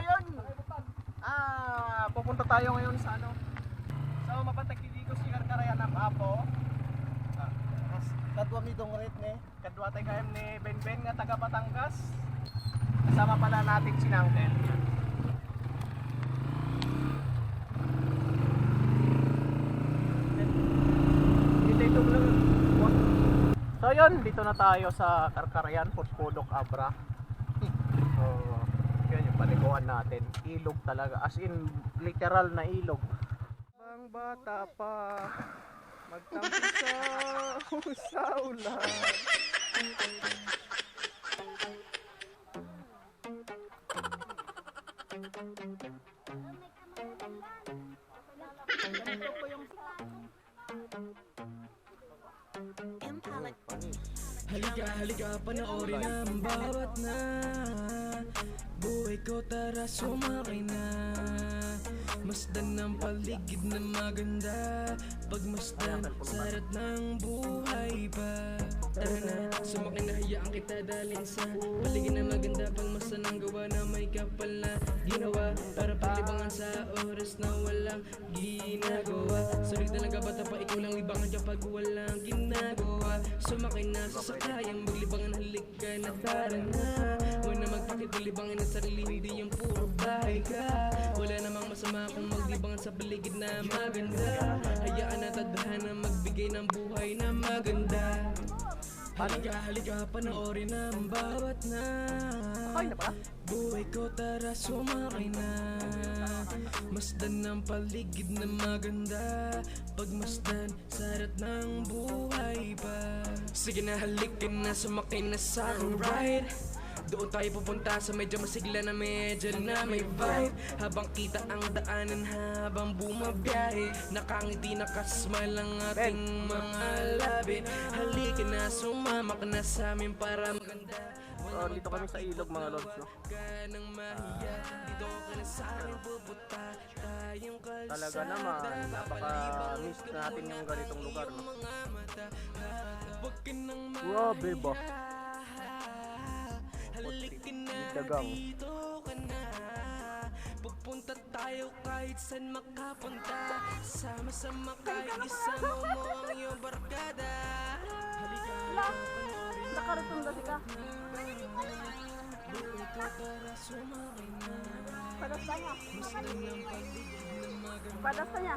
yun! Ah, pupunta tayo ngayon sa ano? Sa mapatag dito si Karkarayan ng Apo. Ah, kadwa mi dong red ne. Kadwa tayo kayam ni Benben nga taga Batangas. Kasama pala natin si ito So yun, dito na tayo sa Karkarayan, Putpudok, Abra. So, yun yung paliguan natin. Ilog talaga. As in, literal na ilog. Bang bata pa, magtampo sa sa ulan. Yung Halika, halika, panoorin ang bawat na. Buhay ko, tara sumakay na. Masdan ng paligid na maganda. Pagmasdan, sarat ng buhay pa. Tara na, sumakay na hayaan kita dalhin sa Paligid na maganda. Pagmasdan ng gawa na may kapal na ginawa. Para paglibangan sa oras na walang ginagawa. Sulit talaga bata pa ikaw lang libangan kapag walang ginagawa Sumakay na sa sakayang maglibangan halik ka na tara na. Huwag na magpakit maglibangan ng sarili hindi yung puro bahay ka. Wala namang masama kung maglibangan sa paligid na maganda. Hayaan na tadhana magbigay ng buhay na maganda. Halika, halika, panoorin ang bawat na. Okay na ba? Buhay ko tara sumakay na. Masdan ng paligid na maganda. Pagmasdan, sarat ng buhay pa Sige na halika na sumakay na sa aking ride. Doon tayo pupunta sa medyo masigla na medyo na may vibe. Habang kita ang daanan habang bumabiyahe Nakangiti nakasmile ang ating mga labi. Halika na sumama ka na sa amin para maganda. So, dito kami sa ilog mga lods, no? mahiya. Dito ka na sa akin pupunta. Talaga naman, napaka-miss natin yung ganitong lugar, no? Grabe ba? Dagang. dito ka na Pupunta tayo kahit saan makapunta Sama-sama kahit isama mo ang iyong barkada Halika Nakarutong kasi ka. Na Padasta niya. Maganda Padasta niya.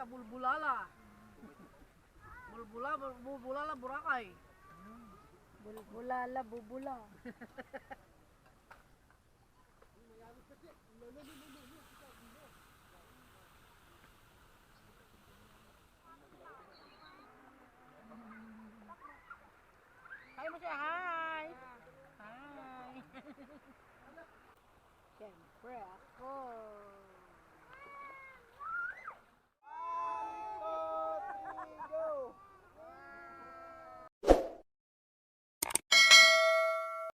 Sa Bulbulala. Bulbula, Bulbulala, Boracay. Bulbulala, bubula. Hi mo siya, hi! Hi! Siyempre ako.